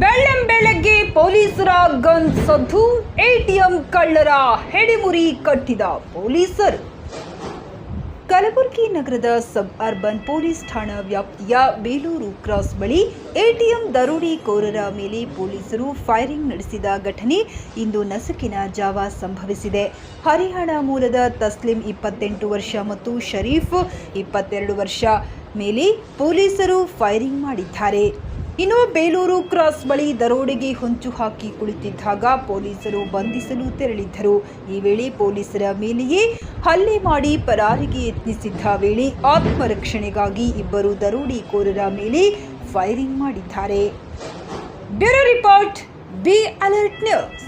ಬೆಳ್ಳಂ ಬೆಳಗ್ಗೆ ಪೊಲೀಸರ ಗನ್ ಸದ್ದು, ಎಟಿಎಂ ಕಳ್ಳರ ಹೆಡಿಮುರಿ ಕಟ್ಟಿದ ಪೊಲೀಸರು. ಕಲಬುರಗಿ ನಗರದ ಸಬ್ ಅರ್ಬನ್ ಪೊಲೀಸ್ ಠಾಣಾ ವ್ಯಾಪ್ತಿಯ ಬೇಲೂರು ಕ್ರಾಸ್ ಬಳಿ ಎಟಿಎಂ ದರೋಡೆಕೋರರ ಮೇಲೆ ಪೊಲೀಸರು ಫೈರಿಂಗ್ ನಡೆಸಿದ ಘಟನೆ ಇಂದು ನಸುಕಿನ ಜಾವ ಸಂಭವಿಸಿದೆ. ಹರಿಯಾಣ ಮೂಲದ ತಸ್ಲಿಂ ಇಪ್ಪತ್ತೆಂಟು ವರ್ಷ ಮತ್ತು ಶರೀಫ್ ಇಪ್ಪತ್ತೆರಡು ವರ್ಷ ಮೇಲೆ ಪೊಲೀಸರು ಫೈರಿಂಗ್ ಮಾಡಿದ್ದಾರೆ. ಇನ್ನು ಬೇಲೂರು ಕ್ರಾಸ್ ಬಳಿ ದರೋಡೆಗೆ ಹೊಂಚು ಹಾಕಿ ಕುಳಿತಿದ್ದಾಗ ಪೊಲೀಸರು ಬಂಧಿಸಲು ತೆರಳಿದ್ದರು. ಈ ವೇಳೆ ಪೊಲೀಸರ ಮೇಲೆಯೇ ಹಲ್ಲೆ ಮಾಡಿ ಪರಾರಿಗೆ ಯತ್ನಿಸಿದ್ದ ವೇಳೆ ಆತ್ಮರಕ್ಷಣೆಗಾಗಿ ಇಬ್ಬರು ದರೋಡೆಕೋರರ ಮೇಲೆ ಫೈರಿಂಗ್ ಮಾಡಿದ್ದಾರೆ. Bureau report, be alert news.